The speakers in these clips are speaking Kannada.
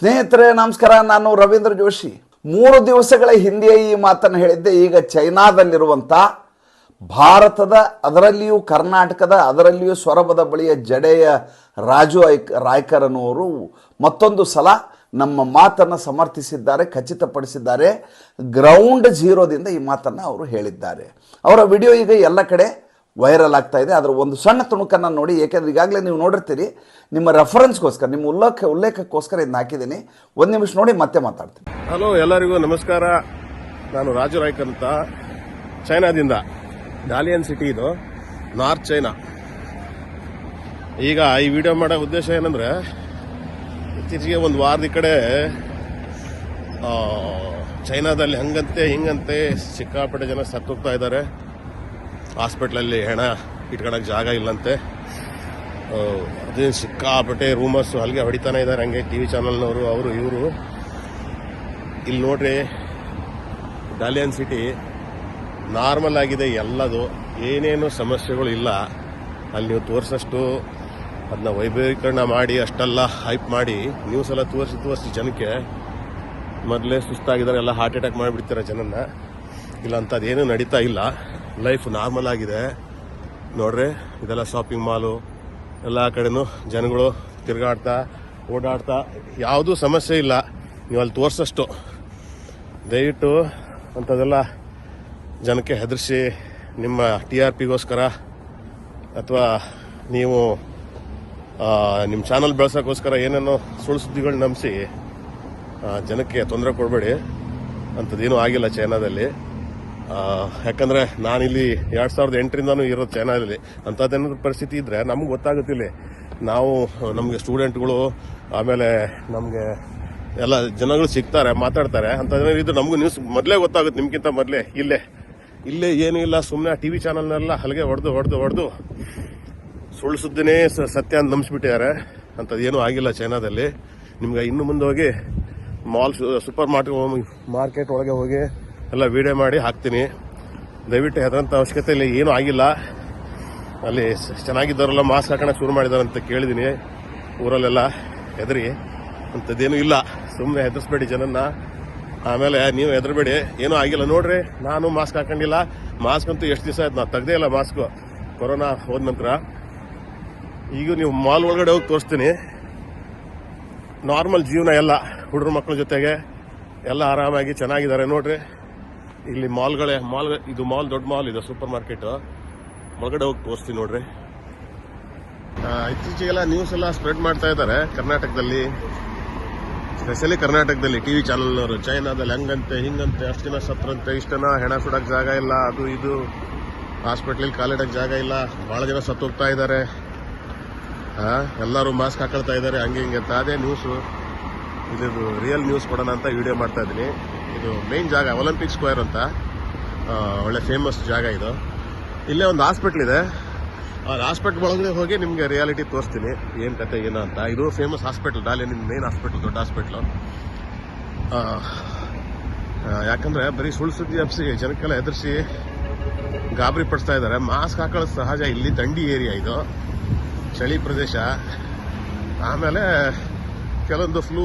ಸ್ನೇಹಿತರೆ, ನಮಸ್ಕಾರ. ನಾನು ರವೀಂದ್ರ ಜೋಶಿ. ಮೂರು ದಿವಸಗಳ ಹಿಂದೆಯೇ ಈ ಮಾತನ್ನು ಹೇಳಿದ್ದೆ. ಈಗ ಚೈನಾದಲ್ಲಿರುವಂಥ ಭಾರತದ, ಅದರಲ್ಲಿಯೂ ಕರ್ನಾಟಕದ, ಅದರಲ್ಲಿಯೂ ಸೊರಬದ ಬಳಿಯ ಜಡೆಯ ರಾಜು ಐಕ್, ರಾಯ್ಕರನವರು ಮತ್ತೊಂದು ಸಲ ನಮ್ಮ ಮಾತನ್ನು ಸಮರ್ಥಿಸಿದ್ದಾರೆ, ಖಚಿತಪಡಿಸಿದ್ದಾರೆ. ಗ್ರೌಂಡ್ ಜೀರೋದಿಂದ ಈ ಮಾತನ್ನು ಅವರು ಹೇಳಿದ್ದಾರೆ. ಅವರ ವಿಡಿಯೋ ಈಗ ಎಲ್ಲ ಕಡೆ ವೈರಲ್ ಆಗ್ತಾ ಇದೆ. ಅದರ ಒಂದು ಸಣ್ಣ ತುಣುಕನ್ನು ನೋಡಿ, ಏಕೆಂದರೆ ಈಗಾಗಲೇ ನೀವು ನೋಡಿರ್ತೀರಿ, ನಿಮ್ಮ ರೆಫರೆನ್ಸ್ಗೋಸ್ಕರ ನಿಮ್ಮ ಉಲ್ಲೇಖ, ಉಲ್ಲೇಖಕ್ಕೋಸ್ಕರ ಇದನ್ನ ಹಾಕಿದ್ದೀನಿ. ಒಂದು ನಿಮಿಷ ನೋಡಿ, ಮತ್ತೆ ಮಾತಾಡ್ತೀನಿ. ಹಲೋ, ಎಲ್ಲರಿಗೂ ನಮಸ್ಕಾರ. ನಾನು ರಾಜು ರಾಯ್ಕ್ ಅಂತ. ಚೈನಾದಿಂದ ಡಾಲಿಯನ್ ಸಿಟಿ ಇದು ನಾರ್ತ್ ಚೈನಾ ಈಗ ಈ ವಿಡಿಯೋ ಮಾಡೋ ಉದ್ದೇಶ ಏನಂದರೆ, ಇತ್ತೀಚೆಗೆ ಒಂದು ವಾರದ ಈ ಕಡೆ ಚೈನಾದಲ್ಲಿ ಹಂಗಂತೆ, ಹಿಂಗಂತೆ, ಸಿಕ್ಕಾಪಟ್ಟೆ ಜನ ಸತ್ತೋಗ್ತಾ ಇದ್ದಾರೆ. ಹಾಸ್ಪಿಟ್ಲಲ್ಲಿ ಹೆಣ ಇಟ್ಕೊಳಕ್ಕೆ ಜಾಗ ಇಲ್ಲಂತೆ. ಅದೇನು ಅದೇ ಸಿಕ್ಕಾಪಟ್ಟೆ ರೂಮರ್ಸು ಅಲ್ಲಿಗೆ ಹೊಡಿತಾನೆ ಇದ್ದಾರೆ ಹಂಗೆ ಟಿ ವಿ ಚಾನಲ್ನವರು ಅವರು, ಇವರು. ಇಲ್ಲಿ ನೋಡ್ರಿ ಡಾಲಿಯನ್ ಸಿಟಿ ನಾರ್ಮಲ್ ಆಗಿದೆ ಎಲ್ಲದು, ಏನೇನು ಸಮಸ್ಯೆಗಳು ಇಲ್ಲ. ಅಲ್ಲಿ ನೀವು ತೋರಿಸಷ್ಟು ಅದನ್ನ ವೈಭವೀಕರಣ ಮಾಡಿ, ಅಷ್ಟೆಲ್ಲ ಹೈಪ್ ಮಾಡಿ ನ್ಯೂಸ್ ಎಲ್ಲ ತೋರಿಸಿ ತೋರಿಸಿ ಜನಕ್ಕೆ ಮೊದಲೇ ಸುಸ್ತಾಗಿದ್ದಾರೆ, ಎಲ್ಲ ಹಾರ್ಟ್ ಅಟ್ಯಾಕ್ ಮಾಡಿಬಿಡ್ತಾರೆ ಜನನ್ನ. ಇಲ್ಲ ಅಂಥದ್ದೇನು ನಡೀತಾ ಇಲ್ಲ. ಲೈಫ್ ನಾರ್ಮಲ್ ಆಗಿದೆ. ನೋಡ್ರಿ, ಇದೆಲ್ಲ ಶಾಪಿಂಗ್ ಮಾಲು ಎಲ್ಲ ಕಡೆನೂ ಜನಗಳು ತಿರುಗಾಡ್ತಾ, ಓಡಾಡ್ತಾ, ಯಾವುದೂ ಸಮಸ್ಯೆ ಇಲ್ಲ. ನೀವು ಅಲ್ಲಿ ತೋರಿಸಷ್ಟು. ದಯವಿಟ್ಟು ಅಂಥದ್ದೆಲ್ಲ ಜನಕ್ಕೆ ಹೆದರಿಸಿ, ನಿಮ್ಮ ಟಿ ಆರ್ ಪಿಗೋಸ್ಕರ ಅಥವಾ ನೀವು ನಿಮ್ಮ ಚಾನಲ್ ಬೆಳೆಸೋಕ್ಕೋಸ್ಕರ ಏನೇನೋ ಸುಳ್ಳು ಸುದ್ದಿಗಳು ನಂಬಿಸಿ ಜನಕ್ಕೆ ತೊಂದರೆ ಕೊಡಬೇಡಿ. ಅಂಥದ್ದೇನೂ ಆಗಿಲ್ಲ ಚೈನಾದಲ್ಲಿ. ಯಾಕಂದ್ರೆ ನಾನಿಲ್ಲಿ ಎರಡ್ ಸಾವಿರದ ಎಂಟರಿಂದಾನು ಇರೋದು ಚೈನಾದಲ್ಲಿ ಅಂಥದ್ದೇನಾದ್ರು ಪರಿಸ್ಥಿತಿ ಇದ್ರೆ ನಮ್ಗೆ ಗೊತ್ತಾಗುತ್ತಿಲ್ಲ. ನಾವು, ನಮಗೆ ಸ್ಟೂಡೆಂಟ್ಗಳು ಆಮೇಲೆ ನಮಗೆ ಎಲ್ಲ ಜನಗಳು ಸಿಗ್ತಾರೆ, ಮಾತಾಡ್ತಾರೆ, ಅಂಥದ್ದೇನಾದ್ರು ಇದ್ರೆ ನಮಗೂ ನ್ಯೂಸ್ ಮೊದಲೇ ಗೊತ್ತಾಗುತ್ತೆ, ನಿಮ್ಗಿಂತ ಮೊದಲೇ, ಇಲ್ಲೇ. ಇಲ್ಲೇ ಏನೂ ಇಲ್ಲ ಸುಮ್ಮನೆ ಟಿ ವಿ ಚಾನಲ್ನೆಲ್ಲ ಹಲಗೆ ಹೊಡೆದು ಹೊಡೆದು ಹೊಡೆದು ಸುಳ್ಳು ಸುದ್ದಿನೇ ಸತ್ಯ ಅಂತ ನಂಬಿಸ್ಬಿಟ್ಟಿದ್ದಾರೆ. ಅಂಥದ್ದು ಏನೂ ಆಗಿಲ್ಲ ಚೈನಾದಲ್ಲಿ ನಿಮ್ಗೆ ಇನ್ನು ಮುಂದೆ ಹೋಗಿ ಮಾಲ್ ಸೂಪರ್ ಮಾರ್ಕೆಟ್ ಮಾರ್ಕೆಟ್ ಒಳಗೆ ಹೋಗಿ ಎಲ್ಲ ವಿಡಿಯೋ ಮಾಡಿ ಹಾಕ್ತೀನಿ. ದಯವಿಟ್ಟು ಹೆದರಂತ ಅವಶ್ಯಕತೆ ಇಲ್ಲ ಏನೂ ಆಗಿಲ್ಲ. ಅಲ್ಲಿ ಚೆನ್ನಾಗಿದ್ದವರೆಲ್ಲ ಮಾಸ್ಕ್ ಹಾಕೋಣಕ್ಕೆ ಶುರು ಮಾಡಿದಾರೆ ಅಂತ ಕೇಳಿದ್ದೀನಿ. ಊರಲ್ಲೆಲ್ಲ ಹೆದರಿ, ಅಂಥದ್ದೇನೂ ಇಲ್ಲ. ಸುಮ್ಮನೆ ಹೆದರ್ಸ್ಬೇಡಿ ಜನನ್ನ. ಆಮೇಲೆ ನೀವು ಹೆದರ್ಬೇಡಿ, ಏನೂ ಆಗಿಲ್ಲ. ನೋಡ್ರಿ, ನಾನು ಮಾಸ್ಕ್ ಹಾಕೊಂಡಿಲ್ಲ. ಮಾಸ್ಕ್ ಅಂತೂ ಎಷ್ಟು ದಿವಸ ಆಯ್ತು ನಾನು ತೆಗ್ದೇ ಇಲ್ಲ ಮಾಸ್ಕು. ಕೊರೋನಾ ಹೋದ ನಂತರ. ಈಗ ನೀವು ಮಾಲ್ ಒಳಗಡೆ ಹೋಗಿ ತೋರಿಸ್ತೀನಿ. ನಾರ್ಮಲ್ ಜೀವನ ಎಲ್ಲ ಹುಡುಗರ ಮಕ್ಕಳ ಜೊತೆಗೆ ಎಲ್ಲ ಆರಾಮಾಗಿ ಚೆನ್ನಾಗಿದ್ದಾರೆ. ನೋಡ್ರಿ ಇಲ್ಲಿ ಮಾಲ್ಗಳೇ ಮಾಲ್ ಇದು ಮಾಲ್ ದೊಡ್ಡ ಮಾಲ್ ಇದೆ ಸೂಪರ್ ಮಾರ್ಕೆಟ್. ಒಳಗಡೆ ಹೋಗಿ ತೋರಿಸ್ತೀನಿ ನೋಡ್ರಿ. ಇತ್ತೀಚೆಗೆಲ್ಲ ನ್ಯೂಸ್ ಎಲ್ಲ ಸ್ಪ್ರೆಡ್ ಮಾಡ್ತಾ ಇದ್ದಾರೆ ಕರ್ನಾಟಕದಲ್ಲಿ. ಸ್ಪೆಷಲಿ ಕರ್ನಾಟಕದಲ್ಲಿ ಟಿವಿ ಚಾನಲ್ನವರು ಚೈನಾದಲ್ಲಿ ಹಂಗಂತೆ ಹಿಂಗಂತೆ ಅಷ್ಟು ಜನ ಸತ್ರಂತೆ ಇಷ್ಟನ ಹೆಣ ಸುಡಕ್ ಜಾಗ ಇಲ್ಲ ಅದು ಇದು. ಹಾಸ್ಪಿಟ್ಲಲ್ಲಿ ಕಾಲಿಡಕ್ ಜಾಗ ಇಲ್ಲ ಬಹಳ ಜನ ಸತ್ತೋಗ್ತಾ ಇದ್ದಾರೆ. ಆ, ಎಲ್ಲರೂ ಮಾಸ್ಕ್ ಹಾಕೊಳ್ತಾ ಇದ್ದಾರೆ ಹಂಗೆ ಹಿಂಗೆ ಅಂತ. ಅದೇ ನ್ಯೂಸು ಇದು ರಿಯಲ್ ನ್ಯೂಸ್ ಕೊಡೋಣ ಅಂತ ವಿಡಿಯೋ ಮಾಡ್ತಾ ಇದ್ದೀನಿ. ಇದು ಮೇನ್ ಜಾಗ ಒಲಿಂಪಿಕ್ ಸ್ಕ್ವೇರ್ ಅಂತ ಒಳ್ಳೆ ಫೇಮಸ್ ಜಾಗ ಇದು. ಇಲ್ಲೇ ಒಂದು ಹಾಸ್ಪಿಟ್ಲ್ ಇದೆ. ಆ ಹಾಸ್ಪಿಟ್ಲ್ ಒಳಗಡೆ ಹೋಗಿ ನಿಮಗೆ ರಿಯಾಲಿಟಿ ತೋರಿಸ್ತೀನಿ, ಏನು ಕತೆ, ಏನು ಅಂತ. ಇದು ಫೇಮಸ್ ಹಾಸ್ಪಿಟಲ್ ನಿಮ್ಮ ಮೇನ್ ಹಾಸ್ಪಿಟ್ಲ್ ದೊಡ್ಡ ಹಾಸ್ಪಿಟ್ಲು ಯಾಕಂದ್ರೆ ಬರೀ ಸುಳ್ಳು ಸುದ್ದಿ ಹಬ್ಸಿ ಜನಕ್ಕೆಲ್ಲ ಎದುರಿಸಿ ಗಾಬರಿ ಪಡಿಸ್ತಾ ಇದ್ದಾರೆ. ಮಾಸ್ಕ್ ಹಾಕೊಳ್ಳೋದು ಸಹಜ, ಇಲ್ಲಿ ದಂಡಿ ಏರಿಯಾ ಇದು. ಚಳಿ ಪ್ರದೇಶ. ಆಮೇಲೆ ಕೆಲವೊಂದು ಫ್ಲೂ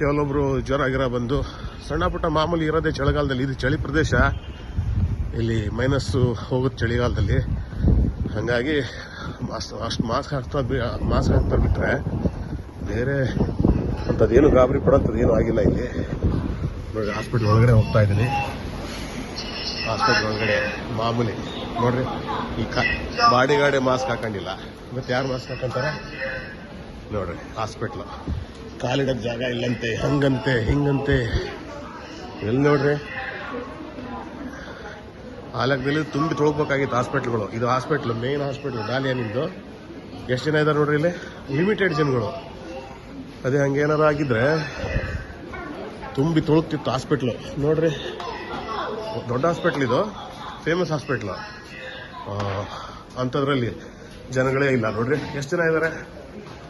ಕೆಲವೊಬ್ರು ಜ್ವರ ಗಿರ ಬಂದು ಸಣ್ಣ ಪುಟ್ಟ ಮಾಮೂಲಿ ಇರೋದೇ ಚಳಿಗಾಲದಲ್ಲಿ. ಇದು ಚಳಿ ಪ್ರದೇಶ. ಇಲ್ಲಿ ಮೈನಸ್ಸು ಹೋಗುತ್ತೆ ಚಳಿಗಾಲದಲ್ಲಿ. ಹಾಗಾಗಿ ಮಾಸ್ ಅಷ್ಟು ಮಾಸ್ಕ್ ಹಾಕ್ತಾ ಮಾಸ್ಕ್ ಹಾಕ್ತಾ ಬಿಟ್ಟರೆ ಬೇರೆ ಅಂಥದ್ದೇನು ಗಾಬರಿ ಏನೂ ಆಗಿಲ್ಲ ಇಲ್ಲಿ. ನೋಡಿ ಹಾಸ್ಪಿಟ್ಲ್ ಒಳಗಡೆ ಹೋಗ್ತಾ ಇದ್ದೀನಿ. ಹಾಸ್ಪಿಟ್ಲ್ ಒಳಗಡೆ ಮಾಮೂಲಿ. ನೋಡ್ರಿ, ಈ ಕ ಬಾಡಿಗಾಡೆ ಮಾಸ್ಕ್ ಹಾಕೊಂಡಿಲ್ಲ. ಮತ್ತೆ ಯಾರು ಮಾಸ್ಕ್ ಹಾಕೊಂತಾರೆ? ನೋಡ್ರಿ ಹಾಸ್ಪಿಟ್ಲು ಕಾಲಿಡಕ್ ಜಾಗ ಇಲ್ಲಂತೆ, ಹಂಗಂತೆ, ಹಿಂಗಂತೆ. ಎಲ್ಲಿ ನೋಡ್ರಿ? ಆಲಕದಲ್ಲಿ ತುಂಬಿ ತೊಳ್ಬೇಕಾಗಿತ್ತು ಹಾಸ್ಪಿಟ್ಲ್ಗಳು. ಇದು ಹಾಸ್ಪಿಟ್ಲ್ ಮೇನ್ ಹಾಸ್ಪಿಟ್ಲ್ ನಿಮ್ದು. ಎಷ್ಟು ಜನ ಇದ್ದಾರೆ ನೋಡ್ರಿ ಇಲ್ಲಿ? ಲಿಮಿಟೆಡ್ ಜನಗಳು. ಅದೇ ಹಂಗೇನಾರು ಆಗಿದ್ರೆ ತುಂಬಿ ತುಳುಕ್ತಿತ್ತು ಹಾಸ್ಪಿಟ್ಲು. ನೋಡ್ರಿ. ದೊಡ್ಡ ಹಾಸ್ಪಿಟ್ಲ್ ಇದು. Famous hospital. ಅಂಥದ್ರಲ್ಲಿ ಜನಗಳೇ ಇಲ್ಲ. ನೋಡ್ರಿ. ಎಷ್ಟು ಜನ ಇದ್ದಾರೆ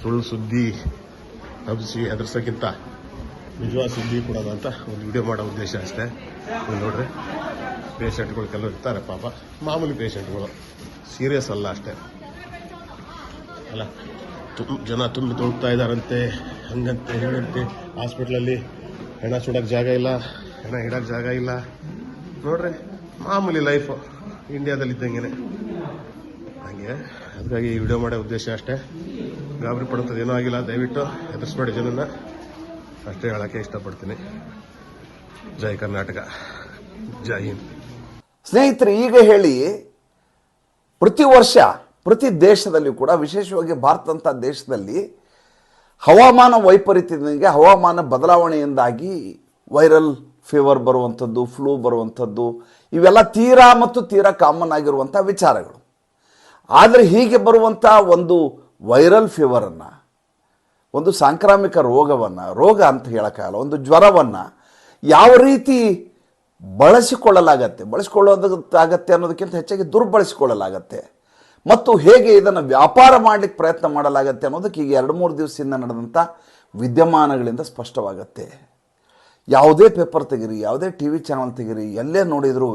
ಸುಳ್ಳು ಸುದ್ದಿ ಹಬ್ಬಿಸಿ ಹೆದರ್ಸೋಕ್ಕಿಂತ ನಿಜವಾದ ಸುದ್ದಿ ಕೂಡ ಅಂತ ಒಂದು ವಿಡಿಯೋ ಮಾಡೋ ಉದ್ದೇಶ ಅಷ್ಟೇ. ನೋಡ್ರಿ ಪೇಷಂಟ್ಗಳು ಕೆಲವರು ಇರ್ತಾರೆ ಪಾಪ. ಮಾಮೂಲಿ ಪೇಷಂಟ್ಗಳು ಸೀರಿಯಸ್ ಅಲ್ಲ ಅಷ್ಟೇ. ಅಲ್ಲ ತುಂಬ ಜನ ತುಂಬಿ ತೊಳ್ತಾ ಇದ್ದಾರಂತೆ, ಹಂಗಂತೆ ಹೇಳಂತೆ ಹಾಸ್ಪಿಟ್ಲಲ್ಲಿ ಹೆಣ ಸುಡೋಕ್ಕೆ ಜಾಗ ಇಲ್ಲ, ಹೆಣ ಇಡೋಕ್ಕೆ ಜಾಗ ಇಲ್ಲ. ನೋಡ್ರಿ, ಮಾಮೂಲಿ ಲೈಫು ಇಂಡಿಯಾದಲ್ಲಿ ಇದ್ದಂಗೆ ಹಂಗೆ ಅದಕ್ಕಾಗಿ ಈ ವಿಡಿಯೋ ಮಾಡೋ ಉದ್ದೇಶ ಅಷ್ಟೇ. ಗಾಬರಿ ಪಡುತ್ತದೆ ಏನೂ ಆಗಿಲ್ಲ. ದಯವಿಟ್ಟು ಎದುರಿಸ್ಬೇಡಿ ಜನನ ಅಷ್ಟೇ ಹೇಳಕ್ಕೆ ಇಷ್ಟಪಡ್ತೀನಿ. ಜೈ ಕರ್ನಾಟಕ. ಜೈ ಹಿಂದ್. ಸ್ನೇಹಿತರೆ, ಈಗ ಹೇಳಿ, ಪ್ರತಿ ವರ್ಷ ಪ್ರತಿ ದೇಶದಲ್ಲಿಯೂ ಕೂಡ, ವಿಶೇಷವಾಗಿ ಭಾರತದಂಥ ದೇಶದಲ್ಲಿ, ಹವಾಮಾನ ವೈಪರೀತ್ಯದಿಂದ ಹವಾಮಾನ ಬದಲಾವಣೆಯಿಂದಾಗಿ ವೈರಲ್ ಫೀವರ್ ಬರುವಂಥದ್ದು, ಫ್ಲೂ ಬರುವಂಥದ್ದು, ಇವೆಲ್ಲ ತೀರಾ ಮತ್ತು ತೀರಾ ಕಾಮನ್ ಆಗಿರುವಂಥ ವಿಚಾರಗಳು. ಆದರೆ ಹೀಗೆ ಬರುವಂಥ ಒಂದು ವೈರಲ್ ಫೀವರನ್ನು ಒಂದು ಸಾಂಕ್ರಾಮಿಕ ರೋಗವನ್ನು, ರೋಗ ಅಂತ ಹೇಳೋಕ್ಕಾಗಲ್ಲ, ಒಂದು ಜ್ವರವನ್ನು ಯಾವ ರೀತಿ ಬಳಸಿಕೊಳ್ಳಲಾಗತ್ತೆ, ಬಳಸಿಕೊಳ್ಳೋದಾಗತ್ತೆ ಅನ್ನೋದಕ್ಕಿಂತ ಹೆಚ್ಚಾಗಿ ದುರ್ಬಳಸಿಕೊಳ್ಳಲಾಗತ್ತೆ ಮತ್ತು ಹೇಗೆ ಇದನ್ನು ವ್ಯಾಪಾರ ಮಾಡಲಿಕ್ಕೆ ಪ್ರಯತ್ನ ಮಾಡಲಾಗತ್ತೆ ಅನ್ನೋದಕ್ಕೆ ಈಗ ಎರಡು ಮೂರು ದಿವಸದಿಂದ ನಡೆದಂಥ ವಿದ್ಯಮಾನಗಳಿಂದ ಸ್ಪಷ್ಟವಾಗತ್ತೆ. ಯಾವುದೇ ಪೇಪರ್ ತೆಗಿರಿ, ಯಾವುದೇ ಟಿ ವಿ ಚಾನಲ್ ತೆಗಿರಿ, ಎಲ್ಲೇ ನೋಡಿದ್ರೂ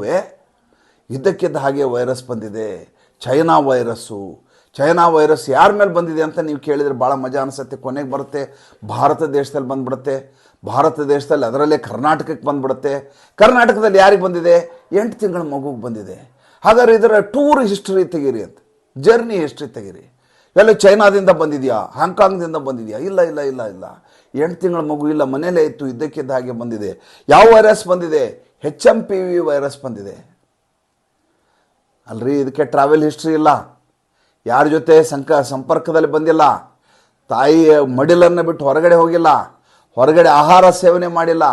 ಇದ್ದಕ್ಕಿದ್ದ ಹಾಗೆ ವೈರಸ್ ಬಂದಿದೆ. China virus. ಚೈನಾ ವೈರಸ್ ಯಾರ ಮೇಲೆ ಬಂದಿದೆ ಅಂತ ನೀವು ಕೇಳಿದರೆ ಭಾಳ ಮಜಾ ಅನಿಸುತ್ತೆ. ಕೊನೆಗೆ ಬರುತ್ತೆ, ಭಾರತ ದೇಶದಲ್ಲಿ ಬಂದುಬಿಡುತ್ತೆ. ಭಾರತ ದೇಶದಲ್ಲಿ ಅದರಲ್ಲೇ ಕರ್ನಾಟಕಕ್ಕೆ ಬಂದುಬಿಡುತ್ತೆ. ಕರ್ನಾಟಕದಲ್ಲಿ ಯಾರಿಗೆ ಬಂದಿದೆ? ಎಂಟು ತಿಂಗಳ ಮಗುಗೆ ಬಂದಿದೆ. ಹಾಗಾದ್ರೆ ಇದರ ಟೂರ್ ಹಿಸ್ಟ್ರಿ ತೆಗೀರಿ ಅಂತ. ಜರ್ನಿ ಹಿಸ್ಟ್ರಿ ತೆಗೀರಿ. ಎಲ್ಲ ಚೈನಾದಿಂದ ಬಂದಿದೆಯಾ? ಹಾಂಗ್ಕಾಂಗ್ದಿಂದ ಬಂದಿದೆಯಾ? ಇಲ್ಲ ಇಲ್ಲ ಇಲ್ಲ ಇಲ್ಲ. ಎಂಟು ತಿಂಗಳ ಮಗು ಇಲ್ಲ ಮನೇಲೇ ಇತ್ತು, ಇದ್ದಕ್ಕಿದ್ದ ಹಾಗೆ ಬಂದಿದೆ. ಯಾವ ವೈರಸ್ ಬಂದಿದೆ? H M P V virus ಬಂದಿದೆ. ಅಲ್ರಿ, ಇದಕ್ಕೆ ಟ್ರಾವೆಲ್ ಹಿಸ್ಟ್ರಿ ಇಲ್ಲ. ಯಾರ ಜೊತೆ ಸಂಕ, ಸಂಪರ್ಕದಲ್ಲಿ ಬಂದಿಲ್ಲ. ತಾಯಿಯ ಮಡಿಲನ್ನು ಬಿಟ್ಟು ಹೊರಗಡೆ ಹೋಗಿಲ್ಲ. ಹೊರಗಡೆ ಆಹಾರ ಸೇವನೆ ಮಾಡಿಲ್ಲ.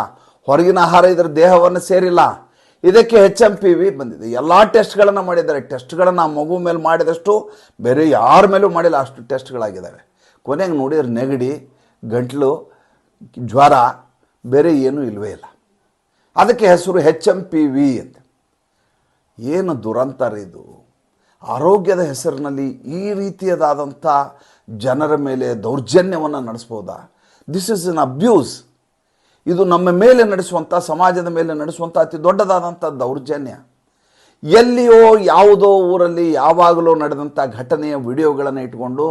ಹೊರಗಿನ ಆಹಾರ ಇದರ ದೇಹವನ್ನು ಸೇರಿಲ್ಲ. ಇದಕ್ಕೆ ಹೆಚ್ ಎಂ ಪಿ ವಿ ಬಂದಿದೆ. ಎಲ್ಲ ಟೆಸ್ಟ್ಗಳನ್ನು ಮಾಡಿದ್ದಾರೆ. ಟೆಸ್ಟ್ಗಳನ್ನು ಆ ಮಗು ಮೇಲೆ ಮಾಡಿದಷ್ಟು ಬೇರೆ ಯಾರ ಮೇಲೂ ಮಾಡಿಲ್ಲ. ಅಷ್ಟು ಟೆಸ್ಟ್ಗಳಾಗಿದ್ದಾವೆ ಕೊನೆಗೆ ನೋಡಿದ್ರೆ ನೆಗಡಿ, ಗಂಟ್ಲು, ಜ್ವರ ಬೇರೆ ಏನೂ ಇಲ್ಲವೇ ಇಲ್ಲ. ಅದಕ್ಕೆ ಹೆಸರು ಹೆಚ್ ಎಂ ಪಿ ವಿ ಅಂತ. ಏನು ದುರಂತರ ಇದು? ಆರೋಗ್ಯದ ಹೆಸರಿನಲ್ಲಿ ಈ ರೀತಿಯದಾದಂಥ ಜನರ ಮೇಲೆ ದೌರ್ಜನ್ಯವನ್ನು ನಡೆಸ್ಬೋದಾ? ದಿಸ್ ಇಸ್ ಎನ್ ಅಬ್ಯೂಸ್ ಇದು ನಮ್ಮ ಮೇಲೆ ನಡೆಸುವಂಥ, ಸಮಾಜದ ಮೇಲೆ ನಡೆಸುವಂಥ ಅತಿ ದೊಡ್ಡದಾದಂಥ ದೌರ್ಜನ್ಯ. ಎಲ್ಲಿಯೋ ಯಾವುದೋ ಊರಲ್ಲಿ ಯಾವಾಗಲೂ ನಡೆದಂಥ ಘಟನೆಯ ವಿಡಿಯೋಗಳನ್ನು ಇಟ್ಕೊಂಡು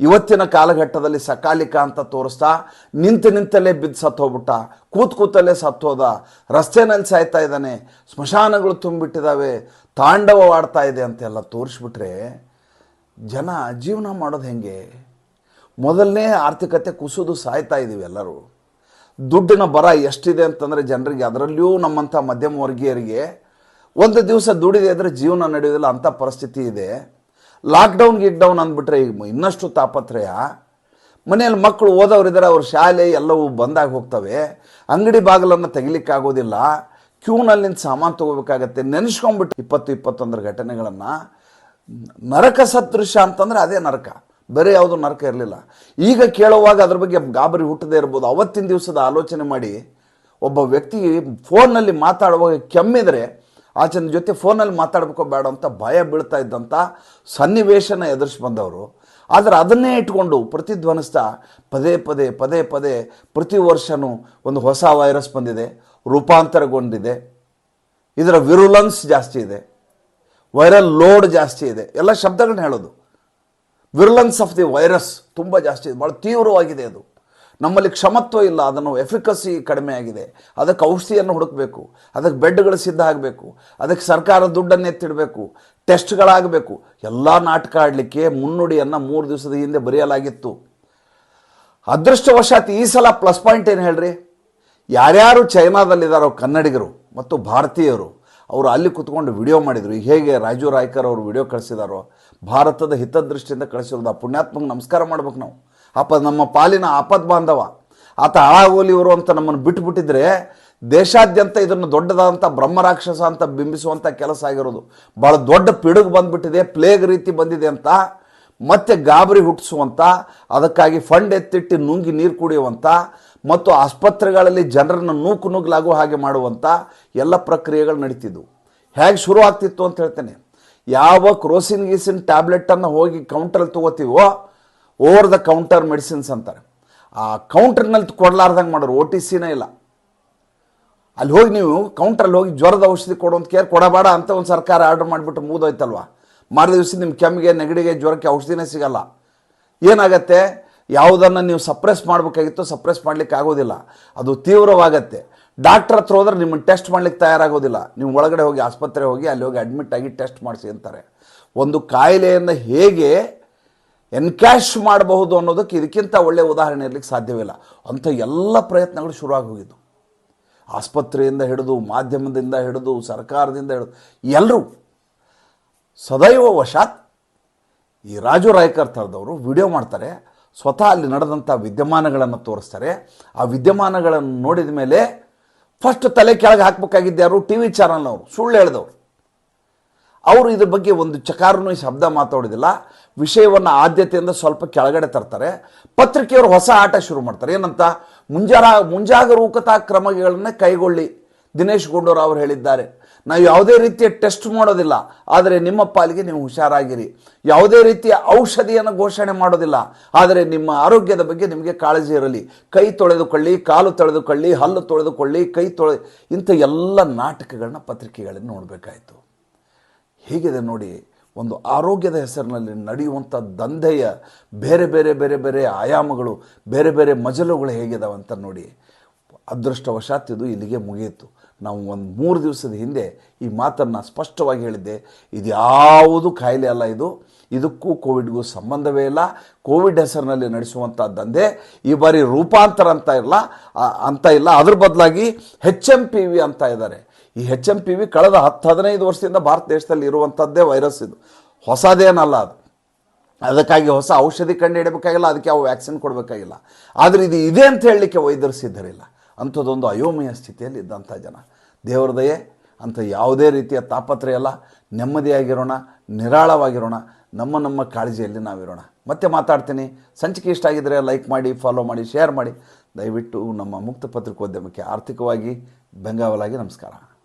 ಇವತ್ತಿನ ಕಾಲಘಟ್ಟದಲ್ಲಿ ಸಕಾಲಿಕ ಅಂತ ತೋರಿಸ್ತಾ ನಿಂತು ನಿಂತಲ್ಲೇ ಬಿದ್ದು ಸತ್ತು ಹೋಗ್ಬಿಟ್ಟ ಕೂತ್ ಕೂತಲ್ಲೇ ಸತ್ತೋದ, ರಸ್ತೆನಲ್ಲಿ ಸಾಯ್ತಾ ಇದ್ದಾನೆ, ಸ್ಮಶಾನಗಳು ತುಂಬಿಟ್ಟಿದ್ದಾವೆ, ತಾಂಡವವಾಡ್ತಾ ಇದೆ ಅಂತೆಲ್ಲ ತೋರಿಸ್ಬಿಟ್ರೆ ಜನ ಜೀವನ ಮಾಡೋದು ಹೆಂಗೆ? ಮೊದಲನೇ ಆರ್ಥಿಕತೆ ಕುಸಿದು ಸಾಯ್ತಾ ಇದ್ದೀವಿ ಎಲ್ಲರೂ. ದುಡ್ಡಿನ ಬರ ಎಷ್ಟಿದೆ ಅಂತಂದರೆ ಜನರಿಗೆ ಅದರಲ್ಲಿಯೂ ನಮ್ಮಂಥ ಮಧ್ಯಮ ವರ್ಗೀಯರಿಗೆ ಒಂದು ದಿವಸ ದುಡಿದೆ ಅಂದರೆ ಜೀವನ ನಡೆಯೋದಿಲ್ಲ ಅಂಥ ಪರಿಸ್ಥಿತಿ ಇದೆ. ಲಾಕ್ಡೌನ್ ಗಿಕ್ಡೌನ್ ಅಂದ್ಬಿಟ್ರೆ ಈಗ ಇನ್ನಷ್ಟು ತಾಪತ್ರಯ. ಮನೆಯಲ್ಲಿ ಮಕ್ಕಳು ಓದೋರಿದ್ದಾರೆ ಅವ್ರ ಶಾಲೆ ಎಲ್ಲವೂ ಬಂದಾಗ ಹೋಗ್ತವೆ. ಅಂಗಡಿ ಬಾಗಿಲನ್ನು ತೆಗಿಲಿಕ್ಕಾಗೋದಿಲ್ಲ. ಕ್ಯೂನಲ್ಲಿ ಸಾಮಾನು ತೊಗೋಬೇಕಾಗತ್ತೆ. ನೆನೆಸ್ಕೊಂಡ್ಬಿಟ್ಟು ಇಪ್ಪತ್ತು ಇಪ್ಪತ್ತೊಂದರ ಘಟನೆಗಳನ್ನು. ನರಕ ಸದೃಶ ಅಂತಂದ್ರೆ ಅದೇ ನರಕ. ಬೇರೆ ಯಾವುದು ನರಕ ಇರಲಿಲ್ಲ. ಈಗ ಕೇಳುವಾಗ ಅದ್ರ ಬಗ್ಗೆ ಗಾಬರಿ ಹುಟ್ಟದೇ ಇರ್ಬೋದು. ಅವತ್ತಿನ ದಿವಸದ ಆಲೋಚನೆ ಮಾಡಿ. ಒಬ್ಬ ವ್ಯಕ್ತಿ ಫೋನ್ನಲ್ಲಿ ಮಾತಾಡುವಾಗ ಕೆಮ್ಮಿದ್ರೆ ಆಚನ ಜೊತೆ ಫೋನಲ್ಲಿ ಮಾತಾಡಬೇಕು ಬೇಡ ಅಂತ ಭಯ ಬೀಳ್ತಾ ಇದ್ದಂಥ ಸನ್ನಿವೇಶನ ಎದುರಿಸಿ ಬಂದವರು. ಆದರೆ ಅದನ್ನೇ ಇಟ್ಕೊಂಡು ಪ್ರತಿಧ್ವನಿಸ್ತಾ ಪದೇ ಪದೇ ಪದೇ ಪದೇ ಪ್ರತಿ ವರ್ಷವೂ ಒಂದು ಹೊಸ ವೈರಸ್ ಬಂದಿದೆ, ರೂಪಾಂತರಗೊಂಡಿದೆ. ಇದರ ವಿರುಲನ್ಸ್ ಜಾಸ್ತಿ ಇದೆ. ವೈರಲ್ ಲೋಡ್ ಜಾಸ್ತಿ ಇದೆ. ಎಲ್ಲ ಶಬ್ದಗಳನ್ನ ಹೇಳೋದು. ವಿರುಲನ್ಸ್ ಆಫ್ ದಿ ವೈರಸ್ ತುಂಬ ಜಾಸ್ತಿ ಇದೆ. ಭಾಳ ತೀವ್ರವಾಗಿದೆ ಅದು. ನಮ್ಮಲ್ಲಿ ಕ್ಷಮತ್ವ ಇಲ್ಲ, ಅದನ್ನು ಎಫಿಕಸಿ ಕಡಿಮೆ ಆಗಿದೆ. ಅದಕ್ಕೆ ಔಷಧಿಯನ್ನು ಹುಡುಕಬೇಕು, ಅದಕ್ಕೆ ಬೆಡ್ಗಳು ಸಿದ್ಧ ಆಗಬೇಕು, ಅದಕ್ಕೆ ಸರ್ಕಾರ ದುಡ್ಡನ್ನು ಎತ್ತಿಡಬೇಕು, ಟೆಸ್ಟ್ಗಳಾಗಬೇಕು. ಎಲ್ಲ ನಾಟಕ ಆಡಲಿಕ್ಕೆ ಮುನ್ನುಡಿಯನ್ನು ಮೂರು ದಿವಸದ ಹಿಂದೆ ಬರೆಯಲಾಗಿತ್ತು. ಅದೃಷ್ಟವಶಾತ್ ಈ ಸಲ ಪ್ಲಸ್ ಪಾಯಿಂಟ್ ಏನು ಹೇಳ್ರಿ? ಯಾರ್ಯಾರು ಚೈನಾದಲ್ಲಿದ್ದಾರೋ ಕನ್ನಡಿಗರು ಮತ್ತು ಭಾರತೀಯರು, ಅವರು ಅಲ್ಲಿ ಕುತ್ಕೊಂಡು ವಿಡಿಯೋ ಮಾಡಿದರು. ಹೇಗೆ ರಾಜು ರಾಯ್ಕರ್ ಅವರು ವಿಡಿಯೋ ಕಳಿಸಿದಾರೋ, ಭಾರತದ ಹಿತದೃಷ್ಟಿಯಿಂದ ಕಳಿಸಿರೋದು ಆ ಪುಣ್ಯಾತ್ಮಕ ನಮಸ್ಕಾರ ಮಾಡ್ಬೇಕು ನಾವು. ಆಪ ನಮ್ಮ ಪಾಲಿನ ಆಪದ್ ಬಾಂಧವ. ಆತ ಹಾಳಾಗೋಲಿ ಇವರು ಅಂತ ನಮ್ಮನ್ನು ಬಿಟ್ಟುಬಿಟ್ಟಿದ್ರೆ ದೇಶಾದ್ಯಂತ ಇದನ್ನು ದೊಡ್ಡದಾದಂಥ ಬ್ರಹ್ಮರಾಕ್ಷಸ ಅಂತ ಬಿಂಬಿಸುವಂಥ ಕೆಲಸ ಆಗಿರೋದು. ಭಾಳ ದೊಡ್ಡ ಪಿಡುಗು ಬಂದ್ಬಿಟ್ಟಿದೆ, ಪ್ಲೇಗ್ ರೀತಿ ಬಂದಿದೆ ಅಂತ. ಮತ್ತೆ ಗಾಬರಿ ಹುಟ್ಟಿಸುವಂಥ ಅದಕ್ಕಾಗಿ ಫಂಡ್ ಎತ್ತಿಟ್ಟು ನುಂಗಿ ನೀರು ಕುಡಿಯುವಂಥ ಮತ್ತು ಆಸ್ಪತ್ರೆಗಳಲ್ಲಿ ಜನರನ್ನು ನೂಕು ನುಗ್ಲಾಗುವ ಹಾಗೆ ಮಾಡುವಂಥ ಎಲ್ಲ ಪ್ರಕ್ರಿಯೆಗಳು ನಡೀತಿದ್ವು. ಹೇಗೆ ಶುರು ಆಗ್ತಿತ್ತು ಅಂತ ಹೇಳ್ತೇನೆ. ಯಾವ ಕ್ರೋಸಿನ್ ಗೀಸಿನ್ ಟ್ಯಾಬ್ಲೆಟನ್ನು ಹೋಗಿ ಕೌಂಟ್ರಲ್ಲಿ ತೊಗೋತೀವೋ ಓವರ್ ದ ಕೌಂಟರ್ ಮೆಡಿಸಿನ್ಸ್ ಅಂತಾರೆ. ಆ ಕೌಂಟರ್ನಲ್ಲಿ ಕೊಡಲಾರ್ದಂಗೆ ಮಾಡೋರು ಓ ಟಿ ಸಿನೇ ಇಲ್ಲ. ಅಲ್ಲಿ ಹೋಗಿ ನೀವು ಕೌಂಟ್ರಲ್ಲಿ ಹೋಗಿ ಜ್ವರದ ಔಷಧಿ ಕೊಡುವಂತ ಕೇರ್ ಕೊಡಬೇಡ ಅಂತ ಒಂದು ಸರ್ಕಾರ ಆರ್ಡರ್ ಮಾಡಿಬಿಟ್ಟು ಮೂದೋಯ್ತಲ್ವ ಮಾರು ದಿವಸ ನಿಮ್ಮ ಕೆಮ್ಮಿಗೆ, ನೆಗಡಿಗೆ, ಜ್ವರಕ್ಕೆ ಔಷಧಿನೇ ಸಿಗಲ್ಲ. ಏನಾಗತ್ತೆ? ಯಾವುದನ್ನು ನೀವು ಸಪ್ರೆಸ್ ಮಾಡಬೇಕಾಗಿತ್ತು ಸಪ್ರೆಸ್ ಮಾಡಲಿಕ್ಕೆ ಆಗೋದಿಲ್ಲ. ಅದು ತೀವ್ರವಾಗತ್ತೆ. ಡಾಕ್ಟರ್ ಹತ್ರ ಹೋದ್ರೆ ನಿಮ್ಮನ್ನು ಟೆಸ್ಟ್ ಮಾಡ್ಲಿಕ್ಕೆ ತಯಾರಾಗೋದಿಲ್ಲ. ನೀವು ಒಳಗಡೆ ಹೋಗಿ ಆಸ್ಪತ್ರೆ ಹೋಗಿ ಅಲ್ಲಿ ಹೋಗಿ ಅಡ್ಮಿಟ್ ಆಗಿ ಟೆಸ್ಟ್ ಮಾಡಿಸಿ ಅಂತಾರೆ. ಒಂದು ಕಾಯಿಲೆಯನ್ನು ಹೇಗೆ ಎನ್ಕ್ಯಾಶ್ ಮಾಡಬಹುದು ಅನ್ನೋದಕ್ಕೆ ಇದಕ್ಕಿಂತ ಒಳ್ಳೆಯ ಉದಾಹರಣೆ ಇರಲಿಕ್ಕೆ ಸಾಧ್ಯವಿಲ್ಲ ಅಂಥ ಎಲ್ಲ ಪ್ರಯತ್ನಗಳು ಶುರುವಾಗಿ ಹೋಗಿದ್ದು. ಆಸ್ಪತ್ರೆಯಿಂದ ಹಿಡಿದು, ಮಾಧ್ಯಮದಿಂದ ಹಿಡಿದು, ಸರ್ಕಾರದಿಂದ ಹಿಡಿದು, ಎಲ್ಲರೂ ಸದೈವ ವಶಾತ್ ಈ ರಾಜು ರಾಯ್ಕರ್ ಥರದವರು ವಿಡಿಯೋ ಮಾಡ್ತಾರೆ, ಸ್ವತಃ ಅಲ್ಲಿ ನಡೆದಂಥ ವಿದ್ಯಮಾನಗಳನ್ನು ತೋರಿಸ್ತಾರೆ. ಆ ವಿದ್ಯಮಾನಗಳನ್ನು ನೋಡಿದ ಮೇಲೆ ಫಸ್ಟ್ ತಲೆ ಕೆಳಗೆ ಹಾಕಬೇಕಾಗಿದ್ದು ಯಾರು? ಟಿ ವಿ ಚಾನಲ್ನವರು, ಸುಳ್ಳು ಹೇಳಿದವರು. ಅವರು ಇದ್ರ ಬಗ್ಗೆ ಒಂದು ಚಕಾರನೂ ಈ ಶಬ್ದ ಮಾತಾಡೋದಿಲ್ಲ. ವಿಷಯವನ್ನು ಆದ್ಯತೆಯಿಂದ ಸ್ವಲ್ಪ ಕೆಳಗಡೆ ತರ್ತಾರೆ. ಪತ್ರಿಕೆಯವರು ಹೊಸ ಆಟ ಶುರು ಮಾಡ್ತಾರೆ. ಏನಂತ? ಮುಂಜಾರ, ಮುಂಜಾಗರೂಕತಾ ಕ್ರಮಗಳನ್ನ ಕೈಗೊಳ್ಳಿ. ದಿನೇಶ್ ಗುಂಡೂರಾವ್ ಅವರು ಹೇಳಿದ್ದಾರೆ. ನಾವು ಯಾವುದೇ ರೀತಿಯ ಟೆಸ್ಟ್ ಮಾಡೋದಿಲ್ಲ. ಆದರೆ ನಿಮ್ಮ ಪಾಲಿಗೆ ನೀವು ಹುಷಾರಾಗಿರಿ. ಯಾವುದೇ ರೀತಿಯ ಔಷಧಿಯನ್ನು ಘೋಷಣೆ ಮಾಡೋದಿಲ್ಲ. ಆದರೆ ನಿಮ್ಮ ಆರೋಗ್ಯದ ಬಗ್ಗೆ ನಿಮಗೆ ಕಾಳಜಿ ಇರಲಿ. ಕೈ ತೊಳೆದುಕೊಳ್ಳಿ, ಕಾಲು ತೊಳೆದುಕೊಳ್ಳಿ, ಹಲ್ಲು ತೊಳೆದುಕೊಳ್ಳಿ, ಕೈ ತೊಳೆ ಇಂಥ ಎಲ್ಲ ನಾಟಕಗಳನ್ನ ಪತ್ರಿಕೆಗಳಲ್ಲಿ ನೋಡಬೇಕಾಯಿತು. ಹೇಗಿದೆ ನೋಡಿ, ಒಂದು ಆರೋಗ್ಯದ ಹೆಸರಿನಲ್ಲಿ ನಡೆಯುವಂಥ ದಂಧೆಯ ಬೇರೆ ಬೇರೆ ಬೇರೆ ಬೇರೆ ಆಯಾಮಗಳು, ಬೇರೆ ಬೇರೆ ಮಜಲುಗಳು ಹೇಗಿದಾವೆ ಅಂತ ನೋಡಿ, ಅದೃಷ್ಟವಶಾತ್ ಇದು ಇಲ್ಲಿಗೆ ಮುಗಿಯಿತು. ನಾವು ಒಂದು ಮೂರು ದಿವಸದ ಹಿಂದೆ ಈ ಮಾತನ್ನು ಸ್ಪಷ್ಟವಾಗಿ ಹೇಳಿದ್ದೆ, ಇದು ಯಾವುದು ಕಾಯಿಲೆ ಅಲ್ಲ ಇದು, ಇದಕ್ಕೂ ಕೋವಿಡ್ಗೂ ಸಂಬಂಧವೇ ಇಲ್ಲ, ಕೋವಿಡ್ ಹೆಸರಿನಲ್ಲಿ ನಡೆಸುವಂಥ ದಂಧೆ, ಈ ಬಾರಿ ರೂಪಾಂತರ ಅಂತ ಇಲ್ಲ ಅಂತ ಇಲ್ಲ, ಅದ್ರ ಬದಲಾಗಿ ಹೆಚ್ ಎಂ ಪಿ ವಿ ಅಂತ ಇದ್ದಾರೆ. ಈ ಹೆಚ್ ಎಂ ಪಿ ವಿ ಕಳೆದ ಹತ್ತು ಹದಿನೈದು ವರ್ಷದಿಂದ ಭಾರತ ದೇಶದಲ್ಲಿ ಇರುವಂಥದ್ದೇ ವೈರಸ್ ಇದು. ಹೊಸದೇನಲ್ಲ ಅದು. ಅದಕ್ಕಾಗಿ ಹೊಸ ಔಷಧಿ ಕಂಡು ಕಂಡುಹಿಡಬೇಕಾಗಿಲ್ಲ ಅದಕ್ಕೆ ಅವು ವ್ಯಾಕ್ಸಿನ್ ಕೊಡಬೇಕಾಗಿಲ್ಲ. ಆದರೆ ಇದು ಇದೆ ಅಂತ ಹೇಳಲಿಕ್ಕೆ ವೈದ್ಯರು ಸಿದ್ಧರಿಲ್ಲ. ಅಂಥದ್ದೊಂದು ಅಯೋಮಯ ಸ್ಥಿತಿಯಲ್ಲಿ ಇದ್ದಂಥ ಜನ. ದೇವರ ದಯೆ, ಅಂಥ ಯಾವುದೇ ರೀತಿಯ ತಾಪತ್ರಯ ಅಲ್ಲ ನೆಮ್ಮದಿಯಾಗಿರೋಣ, ನಿರಾಳವಾಗಿರೋಣ. ನಮ್ಮ ನಮ್ಮ ಕಾಳಜಿಯಲ್ಲಿ ನಾವಿರೋಣ. ಮತ್ತೆ ಮಾತಾಡ್ತೀನಿ. ಸಂಚಿಕೆ ಇಷ್ಟ ಆಗಿದ್ದರೆ ಲೈಕ್ ಮಾಡಿ ಫಾಲೋ ಮಾಡಿ ಶೇರ್ ಮಾಡಿ. ದಯವಿಟ್ಟು ನಮ್ಮ ಮುಕ್ತ ಪತ್ರಿಕೋದ್ಯಮಕ್ಕೆ ಆರ್ಥಿಕವಾಗಿ ಬೆಂಗಾವಲಾಗಿ ನಮಸ್ಕಾರ.